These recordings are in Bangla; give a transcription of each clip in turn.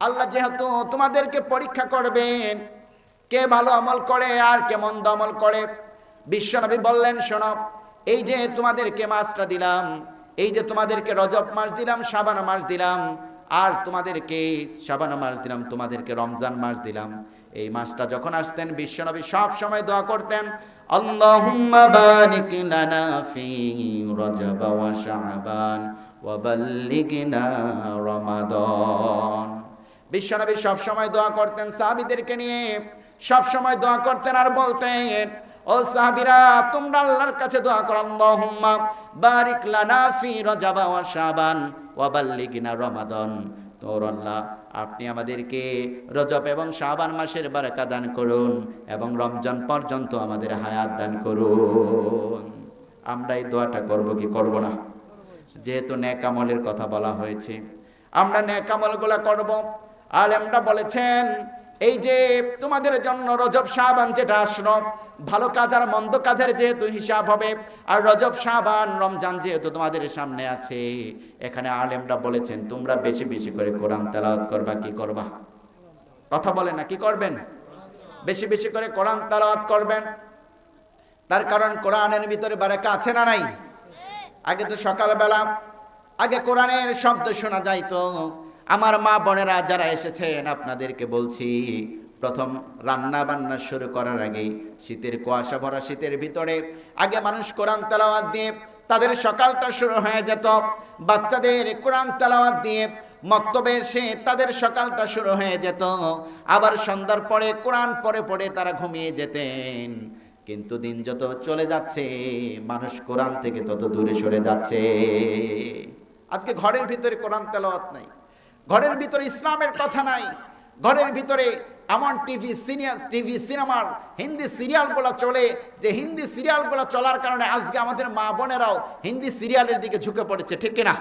আল্লাহ যেহেতু তোমাদেরকে পরীক্ষা করবেন, কে ভালো আমল করে আর কে মন্দ আমল করে, বিশ্বনবী বললেন, শোনো, এই যে তোমাদেরকে মাছটা দিলাম, এই যে তোমাদেরকে রজব মাস দিলাম শাবানা মাস দিলাম, আর তোমাদেরকে শাবানা মাস দিলাম, তোমাদেরকে রমজান মাস দিলাম। এই মাসটা যখন আসতেন, বিশ্বনবী সব সময় দোয়া করতেন ফি রমাদান। বিশ্বনবী সব সময় দোয়া করতেন সাহাবীদেরকে নিয়ে সব সময় দোয়া করতেন আর বলতেন, ও সাহাবীরা, তোমরা আল্লাহর কাছে দোয়া করো, আল্লাহুম্মা বারিক লানা ফি রজব ওয়া শাবান ওয়া বাল্লিগনা রমাদান। তোর আল্লাহ, আপনি আমাদেরকে রজব এবং শাবান মাসের বারাকা দান করুন এবং রমজান পর্যন্ত আমাদের হায়াত দান করুন। আমরা এই দোয়াটা করব কি করব না? যেহেতু ন্যাকামলের কথা বলা হয়েছে, আমরা ন্যাকামলগুলা করব। আলেমরা বলেছেন, এই যে তোমাদের জন্য রজব শাবান যেটা আসলো, ভালো কাজ আর মন্দ কাজের যেহেতু হিসাব হবে, আর রজব শাবান রমজান যেহেতু তোমাদের সামনে আছে। এখানে আলেমরা বলেছেন, তোমরা বেশি বেশি করে কোরআন তেলাওয়াত করবা, কি করবা? কথা বলে না, কি করবেন? বেশি বেশি করে কোরআন তেলাওয়াত করবেন। তার কারণ কোরআনের ভিতরে বারাকা আছে না নাই? আগে তো সকালবেলা, আগে কোরআনের শব্দ শোনা যাইতো। আমার মা বোনেরা যারা এসেছেন, আপনাদেরকে বলছি, প্রথম রান্না বান্না শুরু করার আগেই শীতের কুয়াশা ভরা শীতের ভিতরে আগে মানুষ কোরআন তেলাওয়াত দিয়ে তাদের সকালটা শুরু হয়ে যেত। বাচ্চাদের কোরআন তেলাওয়াত দিয়ে মক্তবে এসে তাদের সকালটা শুরু হয়ে যেত। আবার সন্ধ্যার পরে কোরআন পরে পড়ে তারা ঘুমিয়ে যেতেন। কিন্তু দিন যত চলে যাচ্ছে, মানুষ কোরআন থেকে তত দূরে সরে যাচ্ছে। আজকে ঘরের ভিতরে কোরআন তেলাওয়াত নাই। ঘরের ভিতরে ইসলামের কথা নাই। ঘরের ভিতরে এমন টিভি, সিনিয়র টিভি, সিনেমার হিন্দি সিরিয়ালগুলো চলে যে হিন্দি সিরিয়ালগুলো চলার কারণে আজকে আমাদের মা বোনেরাও হিন্দি সিরিয়ালের দিকে ঝুঁকে পড়েছে, ঠিক কিনা?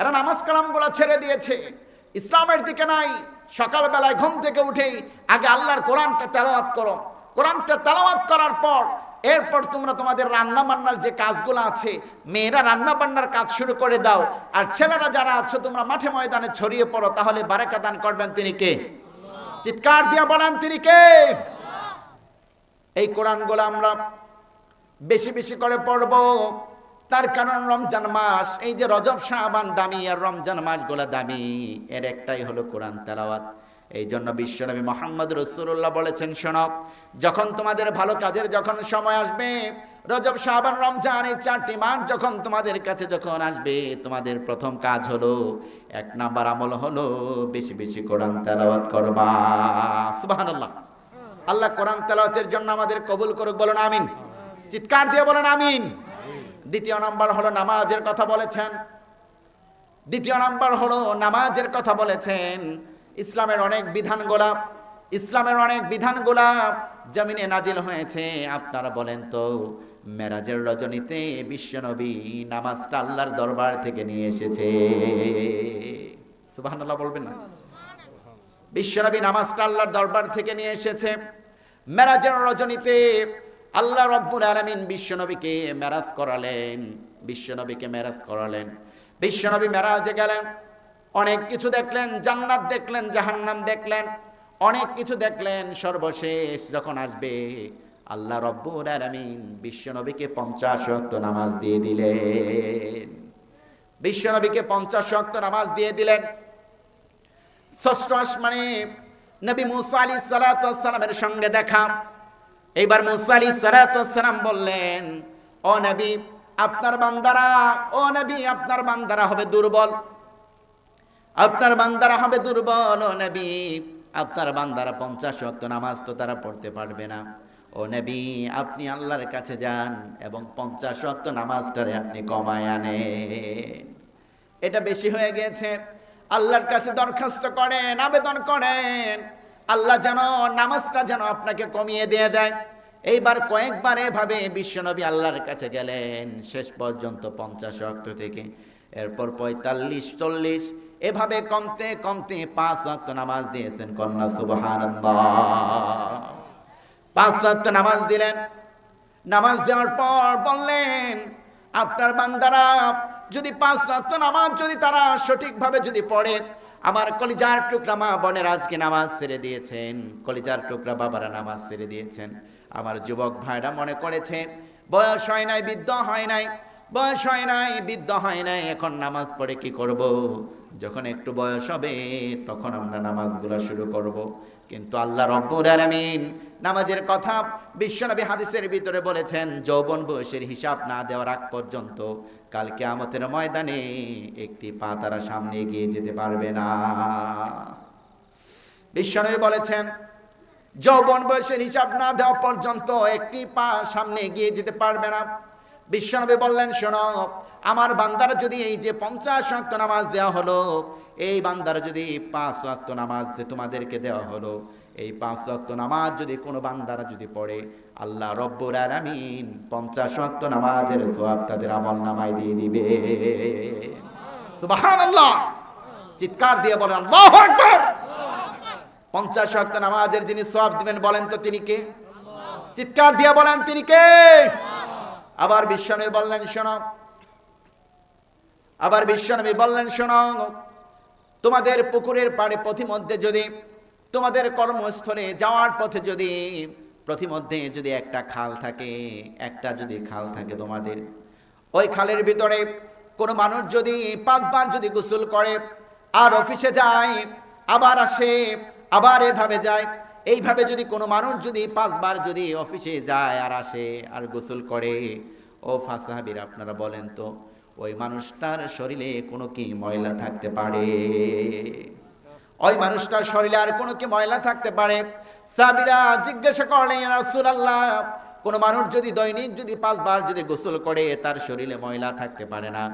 এরা নামাজ কালামগুলো ছেড়ে দিয়েছে। ইসলামের দিকে নাই। সকালবেলায় ঘুম থেকে উঠেই আগে আল্লাহর কোরআনটা তেলাওয়াত করো। কোরআনটা তেলাওয়াত করার পর এরপর তোমরা তোমাদের রান্না বান্নার যে কাজগুলো আছে, মেয়েরা রান্না বান্নার কাজ শুরু করে দাও। আর ছেলেরা যারা আছো, তোমরা মাঠে ময়দানে ছড়িয়ে পড়ো, তাহলে বারাকা দান করবেন তিনি কে? চিৎকার দিয়া বলেন তিনি কে? এই কোরআনগুলো আমরা বেশি বেশি করে পড়ব। তার কারণ রমজান মাস, এই যে রজব শাহবান দামি আর রমজান মাসগুলো দামি। এর একটাই হলো কোরআন তেলাওয়াত। এই জন্য বিশ্বনবী মোহাম্মদ রসুল্লাহ বলেছেন শোনক যখন তোমাদের ভালো কাজের যখন সময় আসবে, রজব শাহবান রমজান, এই চারটি মাস যখন তোমাদের কাছে যখন আসবে, তোমাদের প্রথম কাজ হলো, এক নাম্বার আমল হলো বেশি বেশি কোরআন তেলাওয়াত করবা। সুবহানাল্লাহ। আল্লাহ কোরআন তেলাওয়াতের জন্য আমাদের কবুল করুক, বলুন আমিন। চিৎকার দিয়ে বলেন আমিন। দ্বিতীয় নাম্বার হলো নামাজের কথা বলেছেন। দ্বিতীয় নাম্বার হলো নামাজের কথা বলেছেন। ইসলামের অনেক বিধান গোলাপ, ইসলামের অনেক বিধান গোলাপ জমিনে নাজিল হয়েছে। আপনারা বলেন তো, মেরাজের রজনীতে বিশ্বনবী নামাজটা আল্লাহর দরবার থেকে নিয়ে এসেছে। সুবহানাল্লাহ বলবেন না? নামাজটা আল্লাহর দরবার থেকে নিয়ে এসেছে। মেরাজের রজনীতে আল্লাহ রব্বুল আলমিন বিশ্বনবীকে মেরাজ করালেন, বিশ্বনবীকে মেরাজ করালেন। বিশ্বনবী মেরাজে গেলেন। অনেক কিছু দেখলেন, জান্নাত দেখলেন, জাহান্নাম দেখলেন, অনেক কিছু দেখলেন, সর্বশেষ যখন আসবে, আল্লাহ রব্বুল আলমিন বিশ্বনবীকে পঞ্চাশ ওয়াক্ত নামাজ দিয়ে দিলেন। বিশ্বনবীকে পঞ্চাশ ওয়াক্ত নামাজ দিয়ে দিলেন। ষষ্ঠ আসমানে নবী মুসা আলী সালাতামের সঙ্গে দেখা। এইবার মুসা আলী সালাতাম বললেন, ও নবী, আপনার বান্দারা, ও নবী, আপনার বান্দারা হবে দুর্বল। আপনার বান্দারা হবে দুর্বল, ও নবী। আপনার বান্দারা পঞ্চাশ ওয়াক্ত নামাজ তো তারা পড়তে পারবে না। ও নবী, আপনি আল্লাহর কাছে যান এবং পঞ্চাশ ওয়াক্ত নামাজটারে আপনি কমায় আনেন। এটা বেশি হয়ে গেছে। আল্লাহর কাছে দরখাস্ত করেন, আবেদন করেন। আল্লাহ যেন নামাজটা যেন আপনাকে কমিয়ে দিয়ে দেয়। এইবার কয়েকবার এভাবে বিশ্বনবী আল্লাহর কাছে গেলেন, শেষ পর্যন্ত পঞ্চাশ অক্ট থেকে। এরপর পঁয়তাল্লিশ, চল্লিশ এভাবে কমতে কমতে পাঁচ অক্ট নামাজ দিয়েছেন কন্যা সুবহান পাঁচ অক্ট নামাজ দিলেন। নামাজ দেওয়ার পর বললেন, আপনার বান্দারা, যদি পাঁচ ওয়াক্ত নামাজ যদি তারা সঠিকভাবে যদি পড়ে, আমার কলিজার টুকরা মা বোনের আজকে নামাজ ছেড়ে দিয়েছেন। কলিজার টুকরা বাবারা নামাজ ছেড়ে দিয়েছেন। আমার যুবক ভাইরা মনে করেছে, বয়স হয় নাই, বৃদ্ধ হয় নাই, বয়স হয় নাই, বৃদ্ধ হয় নাই, এখন নামাজ পড়ে কি করব। যখন একটু বয়স হবে, তখন আমরা নামাজগুলো শুরু করব। কিন্তু আল্লাহ রব্বুর আলামিন নামাজের কথা বিশ্বনবী হাদিসের ভিতরে বলেছেন, যৌবন বয়সের হিসাব না দেওয়ার আগ পর্যন্ত কালকে আমতের ময়দানে একটি পা তারা সামনে এগিয়ে যেতে পারবে না বিশ্বনবী বলেছেন, যৌবন বয়সের হিসাব না দেওয়া পর্যন্ত একটি পা সামনে এগিয়ে যেতে পারবে না বিশ্বনবী বললেন, শোনো আমার বান্দার যদি এই যে পঞ্চাশ অক্ত নামাজ দেওয়া হলো, এই বান্দার যদি পাঁচ অক্ত নামাজ যে তোমাদেরকে দেওয়া হলো, এই পাঁচ অক্ত নামাজ যদি কোনো বান্দারা যদি পড়ে, আল্লাহ রব্বুর আলামিন পঞ্চাশ অক্ত নামাজের সোয়াব তাদের আমল নামায় দিয়ে দিবে। সুবহানাল্লাহ! চিৎকার দিয়ে বলেন, আল্লাহু আকবার! পঞ্চাশ অক্ত নামাজের যিনি সোয়াব দিবেন বলেন তো তিনি কে? চিৎকার দিয়ে বলেন তিনি কে? আবার বিশ্বনবী বললেন, শোনো আবার বিশ্বনবী বললেন, শোনো, তোমাদের পুকুরের পাড়ে পথিমধ্যে যদি, তোমাদের কর্মস্থলে যাওয়ার পথে যদি প্রতিমধ্যে যদি একটা খাল থাকে, একটা যদি খাল থাকে তোমাদের, ওই খালের ভিতরে কোনো মানুষ যদি পাঁচবার যদি গোসল করে, আর অফিসে যায়, আবার আসে, আবার এভাবে যায়, এইভাবে যদি কোনো মানুষ যদি পাঁচবার যদি অফিসে যায় আর আসে আর গোসল করে, ও ফাসাহাবির আপনারা বলেন তো ওই মানুষটার শরীরে কোনো কি ময়লা থাকতে পারে? ওই মানুষটার শরীরে আর কোনো কি ময়লা থাকতে পারে? সাবিরা জিজ্ঞাসা করলেন রাসূলুল্লাহ, কোনো মানুষ যদি দৈনিক যদি পাঁচবার যদি গোসল করে, তার শরীরে ময়লা থাকতে পারে না?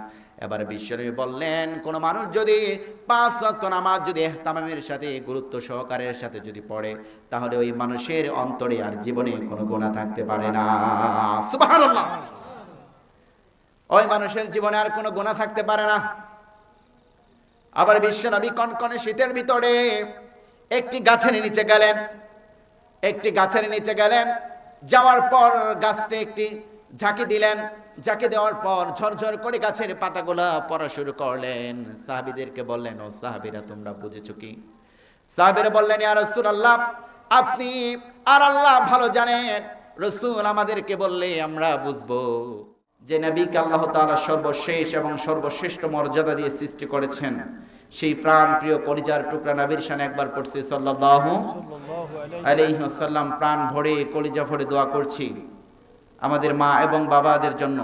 এবার বিশ্বনবী বললেন, কোন মানুষ যদি পাঁচ ওয়াক্ত নামাজ যদি এহতামামের সাথে, গুরুত্ব সহকারের সাথে যদি পড়ে, তাহলে ওই মানুষের অন্তরে আর জীবনে কোনো গুণা থাকতে পারে না। সুবহানাল্লাহ। ওই মানুষের জীবনে আর কোনো গুণা থাকতে পারে না। আবার বিশ্বনবী কনকনে শীতের ভিতরে একটি গাছের নিচে গেলেন। একটি গাছের নিচে গেলেন। যাওয়ার পর গাছটি একটি ঝাঁকি দিলেন। ঝাঁকি দেওয়ার পর ঝরঝর করে গাছের পাতাগুলা পড়া শুরু করলেন। সাহাবিদেরকে বললেন, ও সাহাবিরা, তোমরা বুঝেছ কি? সাহাবিরা বললেন আর ইয়া রাসূলুল্লাহ, আপনি আর আল্লাহ ভালো জানেন। রসুল আমাদেরকে বললে আমরা বুঝব। যে নবীকে আল্লাহ তাআলা সর্বশেষ এবং সর্বশ্রেষ্ঠ মর্যাদা দিয়ে সৃষ্টি করেছেন, সেই প্রাণ প্রিয় কলিজার টুকরা নবীর শানে একবার পড়ছে, সাল্লাল্লাহু আলাইহি ওয়াসাল্লাম, প্রাণ ভরে, কলিজা ভরে দোয়া করছি। আমাদের মা এবং বাবাদের জন্য,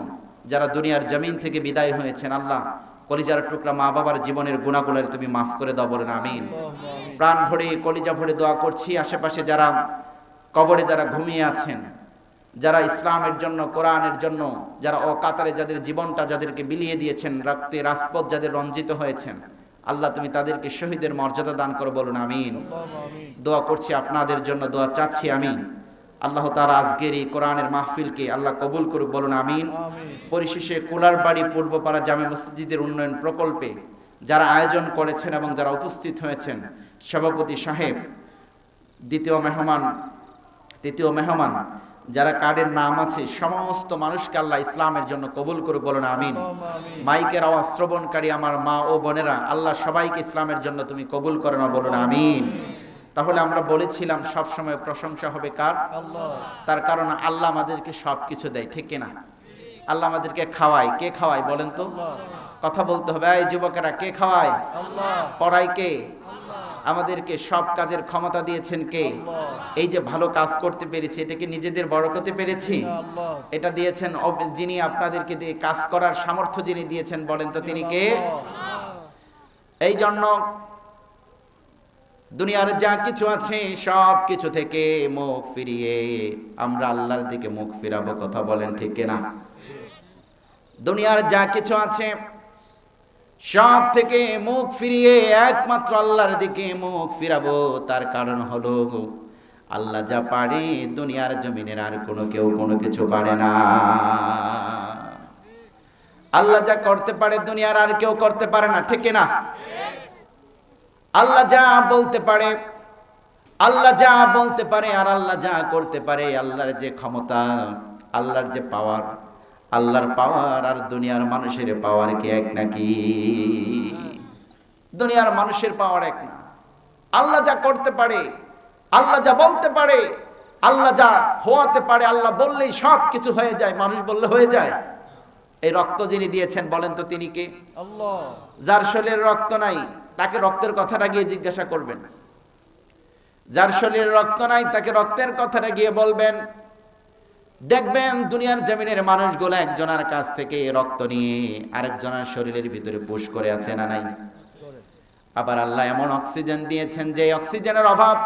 যারা দুনিয়ার জমিন থেকে বিদায় হয়েছেন, আল্লাহ কলিজার টুকরা মা বাবার জীবনের গুণাগুলার তুমি মাফ করে দাও বলেন, আমিন। প্রাণ ভরে, কলিজা ভরে দোয়া করছি, আশেপাশে যারা কবরে যারা ঘুমিয়ে আছেন যারা ইসলামের জন্য, কোরআনের জন্য, যারা অকাতারে যাদের জীবনটা যাদেরকে বিলিয়ে দিয়েছেন রক্তে রাজপথ যাদের রঞ্জিত হয়েছেন, আল্লাহ তুমি তাদেরকে শহীদের মর্যাদা দান করো বলুন, আমিন। দোয়া করছি আপনাদের জন্য, দোয়া চাচ্ছি আমি আল্লাহ তারা আজকের এই কোরআনের মাহফিলকে আল্লাহ কবুল করুক, বলুন, আমিন। পরিশেষে কোলার বাড়ি পূর্বপাড়া জামে মসজিদের উন্নয়ন প্রকল্পে যারা আয়োজন করেছেন এবং যারা উপস্থিত হয়েছেন, সভাপতি সাহেব, দ্বিতীয় মেহমান, তৃতীয় মেহমান যারা কার্ডের নাম আছে সমস্ত মানুষকে আল্লাহ ইসলামের জন্য কবুল করুক বলুন আমিন। মাইকের আওয়াজ শ্রবণকারী আমার মা ও বোনেরা আল্লাহ সবাইকে ইসলামের জন্য তুমি কবুল করো না বলুন আমিন। তাহলে আমরা বলেছিলাম সব সময় প্রশংসা হবে কার? তার কারণ আল্লাহ আমাদেরকে সব কিছু দেয় ঠিক কিনা? আল্লাহ আমাদেরকে খাওয়ায় কে খাওয়ায় বলেন তো? কথা বলতে হবে এই যুবকেরা কে খাওয়ায়? পড়ায় কে? আমাদেরকে সব কাজের ক্ষমতা দিয়েছেন কে? এই যে ভালো কাজ করতে পেরেছি এটাকে নিজেদের বড় করতে পেরেছি? এটা দিয়েছেন যিনি আপনাদেরকে দিয়ে কাজ করার সামর্থ্য যিনি দিয়েছেন বলেন তো তিনি কে? এই জন্য দুনিয়ার যা কিছু আছে সব কিছু থেকে মুখ ফিরিয়ে আমরা আল্লাহর দিকে মুখ ফিরাবো কথা বলেন ঠিক না দুনিয়ার যা কিছু আছে সব থেকে মুখ ফিরিয়ে একমাত্র আল্লাহর দিকে মুখ ফিরাবো, তার কারণ হলো আল্লাহ যা পারে দুনিয়ার জমিনের আর কোনো কেউ কোনো কিছু পারে না। আল্লাহ যা করতে পারে দুনিয়ার আর কেউ করতে পারে না, ঠিক না আল্লাহ যা বলতে পারে, আল্লাহ যা বলতে পারে আর আল্লাহ যা করতে পারে, আল্লাহর যে ক্ষমতা, আল্লাহর যে পাওয়ার আল্লাহর পাওয়ার আর দুনিয়ার মানুষের পাওয়ার কি এক নাকি? দুনিয়ার মানুষের পাওয়ার এক না। আল্লাহ যা করতে পারে আল্লাহ যা বলতে পারে আল্লাহ যা হওয়াতে পারে আল্লাহ বললেই সব কিছু হয়ে যায় মানুষ বললে হয়ে যায়। এই রক্ত যিনি দিয়েছেন বলেন তো তিনি কে? আল্লাহ। যার শরীরে রক্ত নাই তাকে রক্তের কথাটা গিয়ে জিজ্ঞাসা করবেন। যার শরীরে রক্ত নাই তাকে রক্তের কথাটা গিয়ে বলবেন দেখবেন দুনিয়ার জমিনের মানুষগুলো একজনের কাছ থেকে রক্ত নিয়ে আরেকজনের শরীরের ভিতরে পুশ করে আছে না নাই? আবার আল্লাহ এমন অক্সিজেন দিয়েছেন যে অক্সিজেনের অভাব।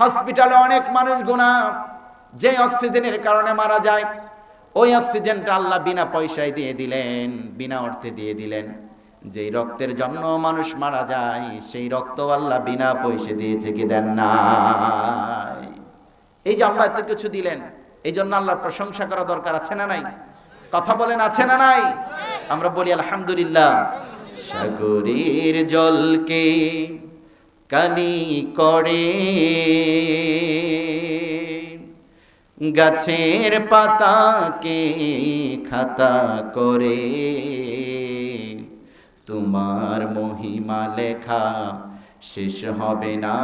হসপিটালে অনেক মানুষ গুণা, যে অক্সিজেনের কারণে মারা যায়, ওই অক্সিজেনটা আল্লাহ বিনা পয়সায় দিয়ে দিলেন, বিনা অর্থে দিয়ে দিলেন। যেই রক্তের জন্য মানুষ মারা যায়, সেই রক্ত আল্লাহ বিনা পয়সা দিয়েছে কি দেন না এই যে আল্লাহ এত কিছু দিলেন। এই জন্য আল্লাহর প্রশংসা করা দরকার, আছে না নাই? কথা বলেন, আছে না নাই? আমরা বলি, আলহামদুলিল্লাহ। সাগরের জলকে কালি করে, গাছের পাতাকে খাতা করে, তোমার মহিমা লেখা শেষ হবে না।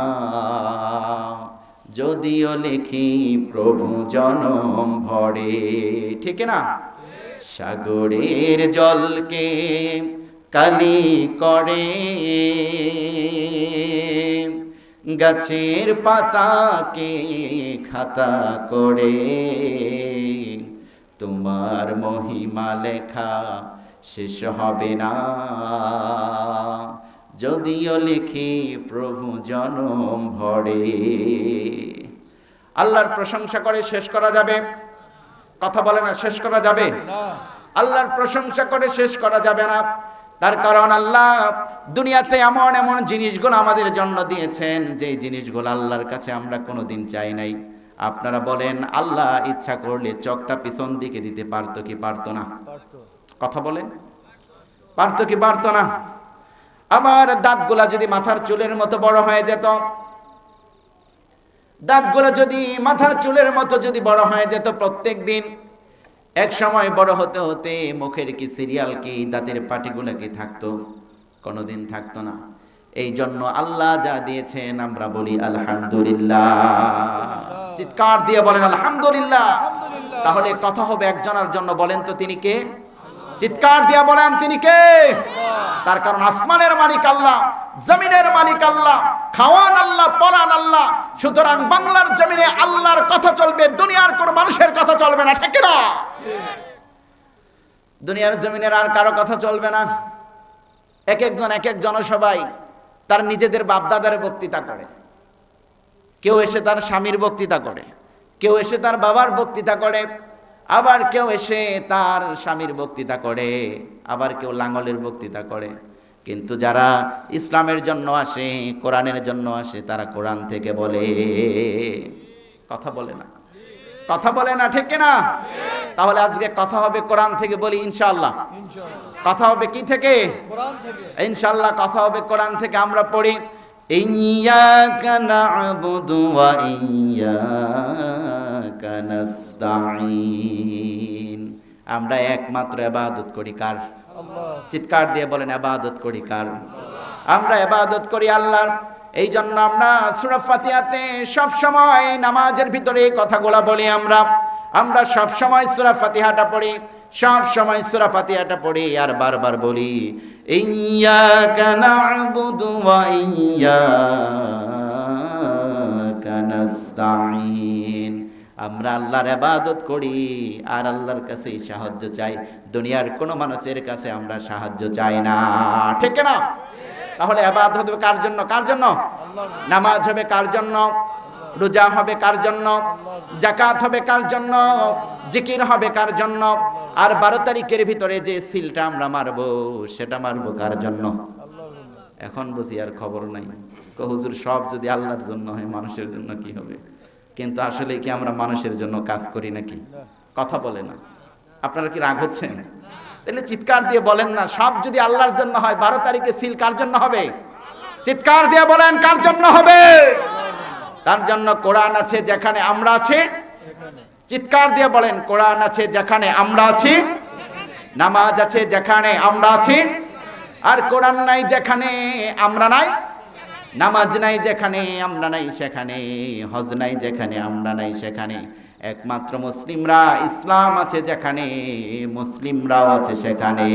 যদিও লিখি প্রভু জনম ভরে, ঠিক না? সাগরের জলকে কালি করে, গাছের পাতাকে খাতা করে। তোমার মহিমা লেখা শেষ হবে না। যদিও লিখি প্রভু জনম ভরে। আল্লাহর প্রশংসা করে শেষ করা যাবে। কথা বলে না, শেষ করা যাবে? আল্লাহর প্রশংসা করে শেষ করা যাবে না। তার কারণ আল্লাহ দুনিয়াতে এমন এমন জিনিসগুলো আমাদের জন্য দিয়েছেন, যেই জিনিসগুলো আল্লাহর কাছে আমরা কোনো দিন চাই নাই। আপনারা বলেন, আল্লাহ ইচ্ছা করলে চকটা পিছন দিকে দিতে পারতো কি পারতো না? কথা বলেন। পারতো কি পারতো না? আবার দাঁতগুলা যদি মাথার চুলের মতো বড় হয়ে যেত দাঁতগুলো যদি মাথার চুলের মতো যদি বড় হয়ে যেত প্রত্যেক দিন এক সময় বড় হতে হতে মুখের কি সিরিয়াল কি দাঁতের পাটিগুলো কি থাকতো? কোনোদিন থাকতো না। এই জন্য আল্লাহ যা দিয়েছেন আমরা বলি আলহামদুলিল্লাহ। চিৎকার দিয়ে বলেন আলহামদুলিল্লাহ। আলহামদুলিল্লাহ। তাহলে কথা হবে একজনের জন্য বলেন তো তিনি কে? চিৎকার দিয়ে বলেন তিনি কে? তার কারণ আসমানের মালিক আল্লাহ, জমিনের মালিক আল্লাহ, খাওয়ান আল্লাহ, পরান আল্লাহ। সুতরাং বাংলার জমিনে আল্লাহর কথা চলবে, দুনিয়ার কোন মানুষের কথা চলবে না, ঠিক না দুনিয়ার জমিনের আর কারও কথা চলবে না। এক একজন, এক এক জনসভায় তার নিজেদের বাপদাদার বক্তৃতা করে। কেউ এসে তার স্বামীর বক্তৃতা করে, কেউ এসে তার বাবার বক্তৃতা করে। আবার কেউ এসে তার স্বামীর বক্তৃতা করে আবার কেউ লাঙ্গলের বক্তৃতা করে। কিন্তু যারা ইসলামের জন্য আসে কোরআনের জন্য আসে তারা কোরআন থেকে বলে। কথা বলে না। কথা বলে না ঠিক না তাহলে আজকে কথা হবে কোরআন থেকে বলি ইনশাআল্লাহ। কথা হবে কি থেকে? ইনশাল্লাহ কথা হবে কোরআন থেকে আমরা পড়ি ইয়া কানা না'বুদু ওয়া ইয়াকা নাস্তাঈন আমরা একমাত্র ইবাদত করি কার? চিৎকার দিয়ে বলেন, ইবাদত করি কার? আমরা ইবাদত করি আল্লাহর। এই জন্য আমরা সূরা ফাতিহাতে সব সময় নামাজের ভিতরে কথাগুলো বলি আমরা। আমরা সব সময় সূরা ফাতিহাটা পড়ি সব সময় সূরা ফাতিহাটা পড়ি আর বারবার বলি ইয়্যাকা না'বুদু ওয়া ইয়্যাকা নাস্তাঈন। আমরা আল্লাহর ইবাদত করি, আর আল্লাহর কাছেই সাহায্য চাই। দুনিয়ার কোনো মানুষের কাছে আমরা সাহায্য চাই না। ঠিক না তাহলে ইবাদত হবে কার জন্য? কার জন্য? নামাজ হবে কার জন্য? রোজা হবে কার জন্য? জাকাত হবে কার জন্য? জিকির হবে কার জন্য? আর বারো তারিখের ভিতরে যে সিলটা আমরা মারবো, সেটা মারবো কার জন্য? এখন বুঝি আর খবর নাই। হুজুর, সব যদি আল্লাহর জন্য হয়, মানুষের জন্য কি হবে? কিন্তু আসলে কি আমরা মানুষের জন্য কাজ করি নাকি? কথা বলে না। আপনারা কি রাগ হচ্ছেন? তাহলে চিৎকার দিয়ে বলেন না, সব যদি আল্লাহর জন্য হয়, বারো তারিখে সিল কার জন্য হবে? চিৎকার দিয়ে বলেন, কার জন্য হবে? তার জন্য কোরআন আছে যেখানে আমরা আছি। চিৎকার দিয়ে বলেন, কোরআন আছে যেখানে আমরা আছি। নামাজ আছে যেখানে আমরা আছি। আর কোরআন নাই যেখানে আমরা নাই। নামাজ নাই যেখানে, আমরা নাই সেখানে, হজ নাই যেখানে, আমরা নাই সেখানে। একমাত্র মুসলিমরা ইসলাম আছে যেখানে, মুসলিমরাও আছে সেখানে।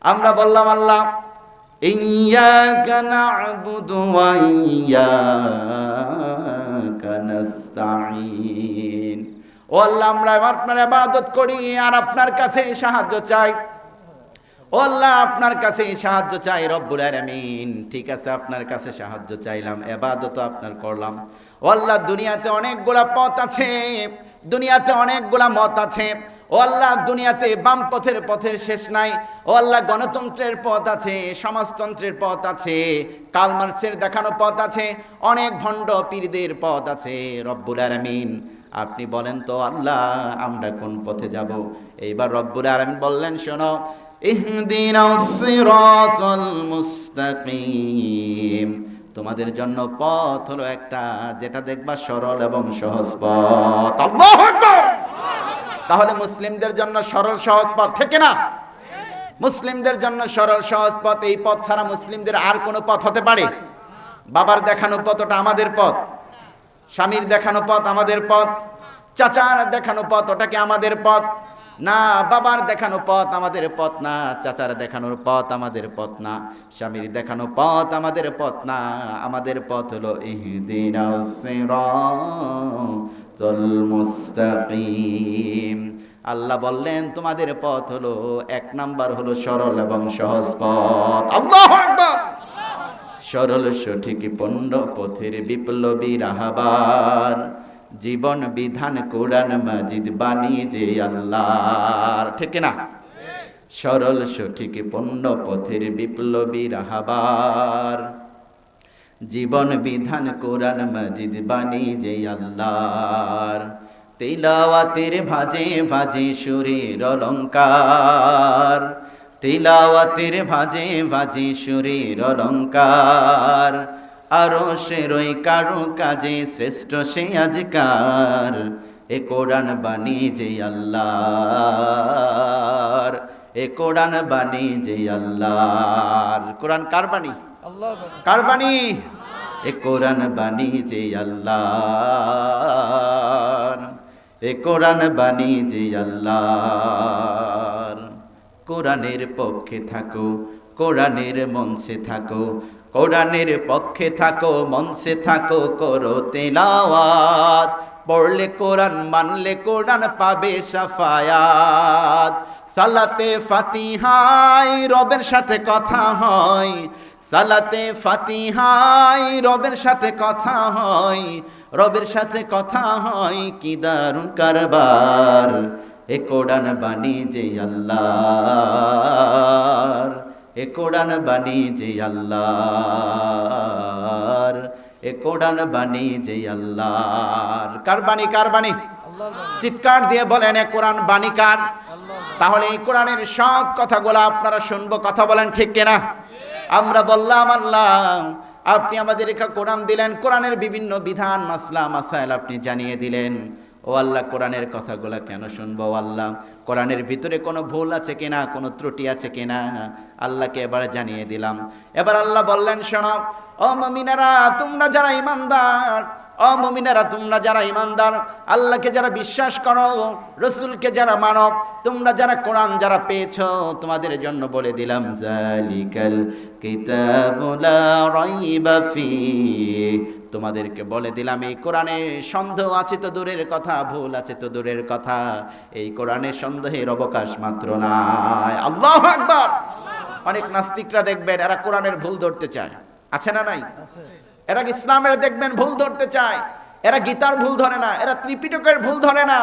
আমরা বললাম, আল্লাহ আমরা আপনার আবাদত করি আর আপনার কাছে সাহায্য চাই। ও আল্লাহ, আপনার কাছে সাহায্য চাই রব্বুল আলামিন। ঠিক আছে, আপনার কাছে সাহায্য চাইলাম এবাদত আপনার করলাম। ও আল্লাহ, দুনিয়াতে অনেকগুলা পথ আছে, দুনিয়াতে অনেকগুলা মত আছে। ও আল্লাহ, দুনিয়াতে বাম পথের পথের শেষ নাই। ও আল্লাহ, গণতন্ত্রের পথ আছে, সমাজতন্ত্রের পথ আছে, কাল মার্ক্সের দেখানো পথ আছে, অনেক ভণ্ড পীরদের পথ আছে, রব্বুল আলামিন। আপনি বলেন তো, আল্লাহ, আমরা কোন পথে যাব? এইবার রব্বুল আলামিন বললেন, শোনো মুস্তাকিম তোমাদের জন্য পথ হলো একটা, যেটা দেখবা সরল এবং সহজ পথ। তাহলে মুসলিমদের জন্য সরল, সহজ পথ, ঠিক না মুসলিমদের জন্য সরল, সহজ পথ, এই পথ ছাড়া মুসলিমদের আর কোনো পথ হতে পারে? বাবার দেখানো পথটা আমাদের পথ, স্বামীর দেখানো পথ আমাদের পথ, চাচার দেখানো পথ, ওটা কি আমাদের পথ? না, বাবার দেখানো পথ আমাদের পথ না, চাচার দেখানোর পথ আমাদের পথ না, স্বামীর দেখানো পথ আমাদের পথ না, আমাদের পথ হলো মুস্তাকিম। আল্লাহ বললেন, তোমাদের পথ হলো, এক নাম্বার হলো সরল এবং সহজ পথ। আল্লাহু সরল সঠিক পণ্ড পথের বিপ্লবী রাহাবার জীবন বিধান কোরআন মাজিদ বাণী যে আল্লাহর। ঠিক না সরল, সঠিক পণ্ড পথের বিপ্লবী রাহাবার। জীবন বিধান কোরআন মাজিদ বাণী যে আল্লাহর। তিলাওয়াতের ভাজে ভাজে সুরের অলঙ্কার। তিলাওয়াতের ভাজে ভাজে সুরের অলঙ্কার। আরও সে রই কারও কাজে শ্রেষ্ঠ সে আজকার। এ কোরআন বাণী যে আল্লাহর, এ কোরআন বাণী যে আল্লাহর। কোরআন কার বাণী? আল্লাহ কার বাণী? এ কোরআন বাণী যে আল্লাহর, এ কোরআন বাণী যে আল্লাহর। কোরআনের পক্ষে থাকো, কোরআনের মঞ্চে থাকো কোরআনের পক্ষে থাকো মনসে থাকো, করো তেলাওয়াত। পড়লে কোরআন, মানলে কোরআন পাবে সাফায়াত। সালাতে ফাতিহাই রবের সাথে কথা হয়। সালাতে ফাতিহাই রবের সাথে কথা হয়। রবের সাথে কথা হয় কি দারুণ কারবার। এ কোরআন বাণী যে আল্লাহর। এ কোরআন বাণী যে আল্লাহর, এ কোরআন বাণী যে আল্লাহর। কার বাণী কার বাণী? চিৎকার দিয়ে বলেন, এ কোরআন বাণী কার? তাহলে এই কোরআনের সব কথাগুলো আপনারা শুনব, কথা বলেন ঠিক কিনা? আমরা বললাম, আল্লাহ, আপনি আমাদের কোরআন দিলেন, কোরআনের বিভিন্ন বিধান, মাসলা, মাসাইল আপনি জানিয়ে দিলেন। ও আল্লাহ কোরআনের কথাগুলো কেন শুনব আল্লাহ? কোরআনের ভিতরে কোনো ভুল আছে কিনা? কোনো ত্রুটি আছে কিনা? আল্লাহকে এবার জানিয়ে দিলাম। এবার আল্লাহ বললেন, শোনো, ও মমিনারা, তোমরা যারা ইমানদার ও মুমিনেরা তোমরা যারা ইমানদার, আল্লাহকে যারা বিশ্বাস করো, রসুলকে যারা মানো, তোমরা যারা কোরআন যারা পেয়েছ, তোমাদের জন্য বলে দিলাম তোমাদেরকে বলে দিলাম, এই কোরআনে সন্দেহ আছে তো দূরের কথা, ভুল আছে তো দূরের কথা। এই কোরআনে সন্দেহের অবকাশ মাত্র নাই। আল্লাহ অনেক নাস্তিকরা দেখবেন, এরা কোরআনের ভুল ধরতে চায়। আছে না নাই? আছে। এরা ইসলামের দেখবেন ভুল ধরতে চায়। এরা গীতার ভুল ধরে না, এরা ত্রিপিটকের ভুল ধরে না,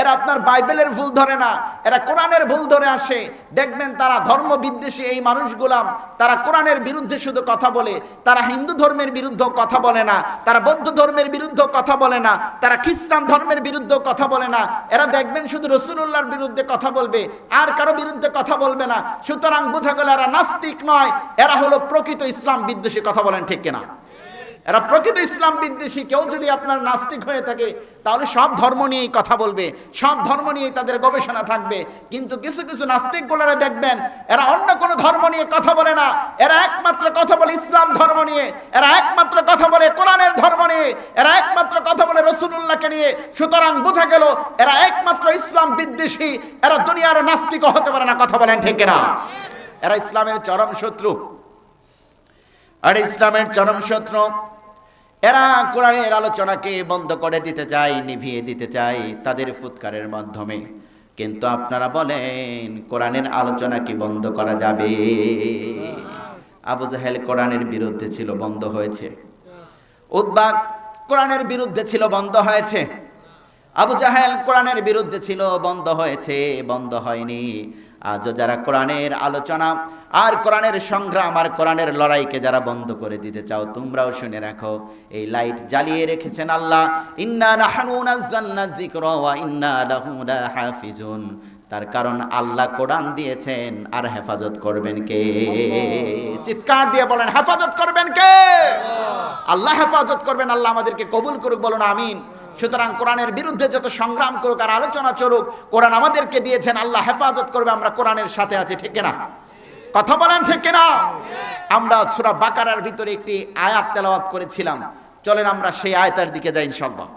এরা আপনার বাইবেলের ভুল ধরে না, এরা কোরআনের ভুল ধরে আসে। দেখবেন তারা ধর্ম বিদ্বেষী এই মানুষগুলাম, তারা কোরআনের বিরুদ্ধে শুধু কথা বলে, তারা হিন্দু ধর্মের বিরুদ্ধে কথা বলে না, তারা বৌদ্ধ ধর্মের বিরুদ্ধে কথা বলে না, তারা খ্রিস্টান ধর্মের বিরুদ্ধে কথা বলে না। এরা দেখবেন শুধু রসুল্লাহর বিরুদ্ধে কথা বলবে, আর কারও বিরুদ্ধে কথা বলবে না। সুতরাং বোঝা গেল এরা নাস্তিক নয়, এরা হলো প্রকৃত ইসলাম বিদ্বেষী, কথা বলেন ঠিক কিনা? এরা প্রকৃত ইসলাম বিদ্বেষী। কেউ যদি আপনার নাস্তিক হয়ে থাকে, তাহলে সব ধর্ম নিয়েই কথা বলবে, সব ধর্ম নিয়েই তাদের গবেষণা থাকবে। কিন্তু কিছু কিছু নাস্তিক গুলারে দেখবেন, এরা অন্য কোনো ধর্ম নিয়ে কথা বলে না। এরা একমাত্র কথা বলে ইসলাম ধর্ম নিয়ে, এরা একমাত্র কথা বলে কোরআনের ধর্ম নিয়ে, এরা একমাত্র কথা বলে রসুল্লাহকে নিয়ে। সুতরাং বোঝা গেল, এরা একমাত্র ইসলাম বিদ্বেষী, এরা দুনিয়ার নাস্তিকও হতে পারে না, কথা বলেন ঠিক না এরা ইসলামের চরম শত্রু। আর ইসলামের চরম শত্রু এরা কোরআনের আলোচনাকে বন্ধ করে দিতে চায়, নিভিয়ে দিতে চায় তাদের ফুৎকারের মাধ্যমে। কিন্তু আপনারা বলেন, কোরআনের আলোচনা কি বন্ধ করা যাবে? আবু জাহেল কোরআনের বিরুদ্ধে ছিল, বন্ধ হয়েছে। উদ্বাগ কোরআনের বিরুদ্ধে ছিল, বন্ধ হয়েছে। আবু জাহেল কোরআনের বিরুদ্ধে ছিল, বন্ধ হয়েছে, বন্ধ হয়নি। আজও যারা কোরআনের আলোচনা আর কোরআনের সংগ্রাম আর কোরআনের লড়াইকে যারা বন্ধ করে দিতে চাও, তোমরাও শুনে রাখো, এই লাইট জ্বালিয়ে রেখেছেন আল্লাহ। ইন্না লাহাফিজুন। তার কারণ আল্লাহ কোরআন দিয়েছেন, আর হেফাজত করবেন কে? চিৎকার দিয়ে বলেন, হেফাজত করবেন কে? আল্লাহ হেফাজত করবেন, আল্লাহ আমাদেরকে কবুল করুক, বলুন আমিন। সুতরাং কোরআনের বিরুদ্ধে যত সংগ্রাম করুক আর আলোচনা চলুক, কোরআন আমাদেরকে দিয়েছেন, আল্লাহ হেফাজত করবে, আমরা কোরআনের সাথে আছি, ঠিক না কথা বলেন ঠিক না আমরা সূরা বাকারার ভিতরে একটি আয়াত তেলাওয়াত করেছিলাম। চলেন আমরা সেই আয়তার দিকে যাই, ইনশাআল্লাহ।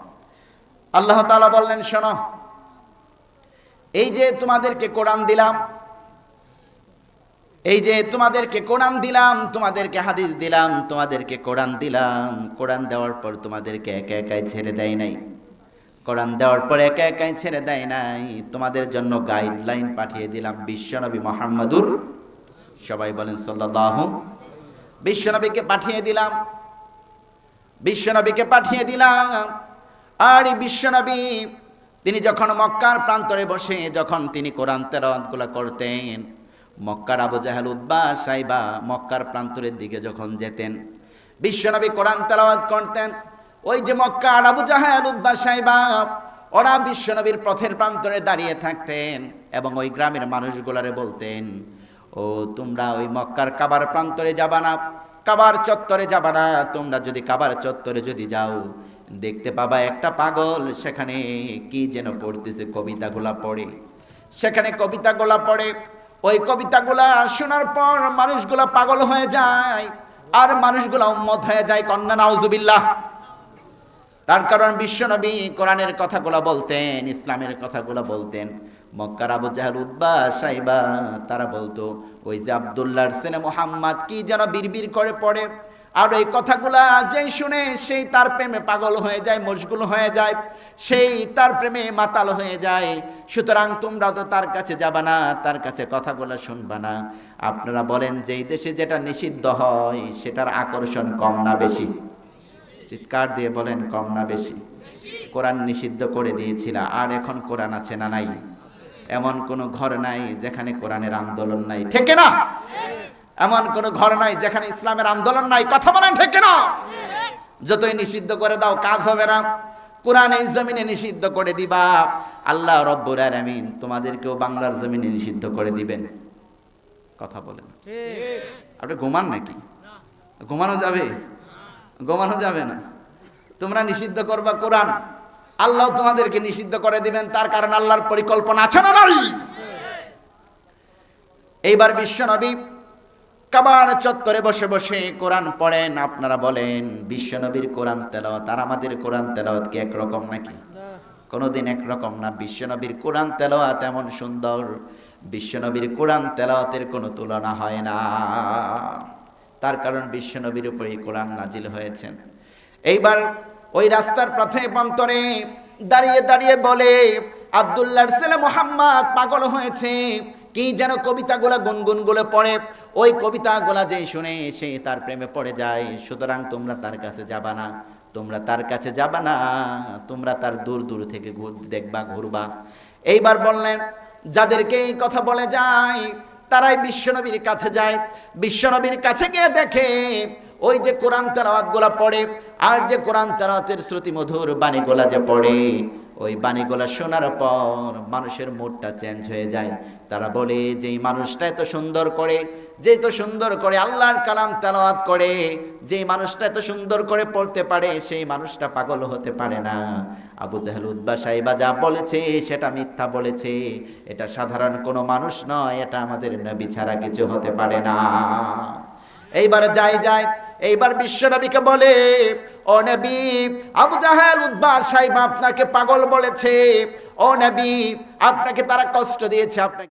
আল্লাহ তাআলা বললেন, শোনো, এই যে তোমাদেরকে কোরআন দিলাম এই যে তোমাদেরকে কোরআন দিলাম, তোমাদেরকে হাদিস দিলাম, তোমাদেরকে কোরআন দিলাম। কোরআন দেওয়ার পর তোমাদেরকে একা একাই ছেড়ে দেয় নাই। কোরআন দেওয়ার পর একা একাই ছেড়ে দেয় নাই। তোমাদের জন্য গাইডলাইন পাঠিয়ে দিলাম বিশ্বনবী মোহাম্মদুর সবাই বলেন সাল্লাহ বিশ্বনবীকে পাঠিয়ে দিলাম। বিশ্বনবীকে পাঠিয়ে দিলাম। আর এই বিশ্বনবী, তিনি যখন মক্কার প্রান্তরে বসে, যখন তিনি কোরআন তেরাওয়াতগুলো করতেন মক্কার আবু জাহেল উদ্বা সাইবা মক্কার প্রান্তরের দিকে যখন যেতেন, বিশ্বনবী কোরআন তেলাওয়াত করতেন, ওই যে মক্কার আবু জাহেল উদ্বা সাইবা, ওরা বিশ্বনবীর পথের প্রান্তরে দাঁড়িয়ে থাকতেন এবং ওই গ্রামের মানুষগুলারে বলতেন, ও, তোমরা ওই মক্কার কাবার প্রান্তরে যাবা না, কাবার চত্বরে যাবা না, তোমরা যদি কাবার চত্বরে যদি যাও, দেখতে পাবা একটা পাগল, সেখানে কি যেন পড়তেছে, কবিতাগুলা পড়ে। সেখানে কবিতাগুলা পড়ে ওই কবিতাগুলা শোনার পর মানুষগুলা পাগল হয়ে যায়, আর মানুষগুলা উম্মত হয়ে যায় কন্যা, নাউজুবিল্লাহ। তার কারণ বিশ্বনবী কোরআনের কথাগুলো বলতেন, ইসলামের কথাগুলো বলতেন। মক্কার আবু জাহাল উদ্বা সাইবা, তারা বলতো, ওই যে আবদুল্লাহর সেনে মোহাম্মদ কি যেন বিড়বিড় করে পড়ে আর ওই কথাগুলা যেই শুনে সেই তার প্রেমে পাগল হয়ে যায়, মশগুল হয়ে যায়, সেই তার প্রেমে মাতাল হয়ে যায়। সুতরাং তোমরা তো তার কাছে যাবা না, তার কাছে কথাগুলো শুনবা না। আপনারা বলেন যেই দেশে যেটা নিষিদ্ধ হয়, সেটার আকর্ষণ কম না বেশি? চিৎকার দিয়ে বলেন কম না বেশি। কোরআন নিষিদ্ধ করে দিয়েছিল, আর এখন কোরআন আছে না নাই? এমন কোনো ঘর নাই যেখানে কোরআনের আন্দোলন নাই। ঠিক না এমন কোনো ঘর নাই যেখানে ইসলামের আন্দোলন নাই। কথা বলেন ঠিক না যতই নিষিদ্ধ করে দাও, কাজ হবে না। কোরআন এই জমিনে নিষিদ্ধ করে দিবা। আল্লাহ রব্বুর আলামিন তোমাদেরকেও বাংলার জমিনে নিষিদ্ধ করে দিবেন। কথা বলেন। আপনি ঘুমান নাকি? ঘুমানো যাবে? ঘুমানো যাবে না। তোমরা নিষিদ্ধ করবা কোরআন। আল্লাহ তোমাদেরকে নিষিদ্ধ করে দিবেন, তার কারণ আল্লাহর পরিকল্পনা আছে না নাই? এইবার বিশ্বনবী কাবার চত্বরে বসে বসে কোরআন পড়েন। আপনারা বলেন, বিশ্বনবীর কোরআন তেলাওয়াত আর আমাদের কোরআন তেলাওয়াত কি একরকম নাকি? কোনোদিন একরকম না। বিশ্বনবীর কোরআন তেলাওয়াত এমন সুন্দর, বিশ্বনবীর কোরআন তেলাওয়াতের কোনো তুলনা হয় না। তার কারণ বিশ্বনবীর উপরেই কোরআন নাজিল হয়েছেন এইবার ওই রাস্তার পথে প্রান্তরে দাঁড়িয়ে দাঁড়িয়ে বলে, আবদুল্লাহর ছেলে মোহাম্মদ পাগল হয়েছে। কি যেন কবিতাগুলো গুনগুনগুলো পড়ে, ওই কবিতাগুলা যে শুনে সে তার প্রেমে পড়ে যায়। সুতরাং তোমরা তার কাছে যাবা না, তোমরা তার কাছে যাবা না, তোমরা তার দূর দূর থেকে দেখবা, ঘুরবা। এইবার বললেন, যাদেরকে এই কথা বলে যায়, তারাই বিশ্বনবীর কাছে যায়। বিশ্বনবীর কাছে গিয়ে দেখে, ওই যে কোরআন তেলাওয়াতগুলা পড়ে, আর যে কোরআন তেলাওয়াতের শ্রুতি মধুর বাণীগুলা যে পড়ে, ওই বাণীগুলা শোনার পর মানুষের মুডটা চেঞ্জ হয়ে যায়। তারা বলে যে মানুষটা এত সুন্দর করে যে এত সুন্দর করে আল্লাহর কালাম তেলাওয়াত করে যে মানুষটা এত সুন্দর করে পড়তে পারে, সেই মানুষটা পাগল হতে পারে না। আবু জাহেল উদ্বা সাহেবা যা বলেছে, সেটা মিথ্যা বলেছে। এটা সাধারণ কোনো মানুষ নয়, এটা আমাদের নবী ছাড়া কিছু হতে পারে না। এইবার যাই যায় এইবার বিশ্বনবীকে বলে, ও নবী, আবু জাহেল উদ্বার সাহেব আপনাকে পাগল বলেছে। ও নবী, আপনাকে তারা কষ্ট দিয়েছে, আপনাকে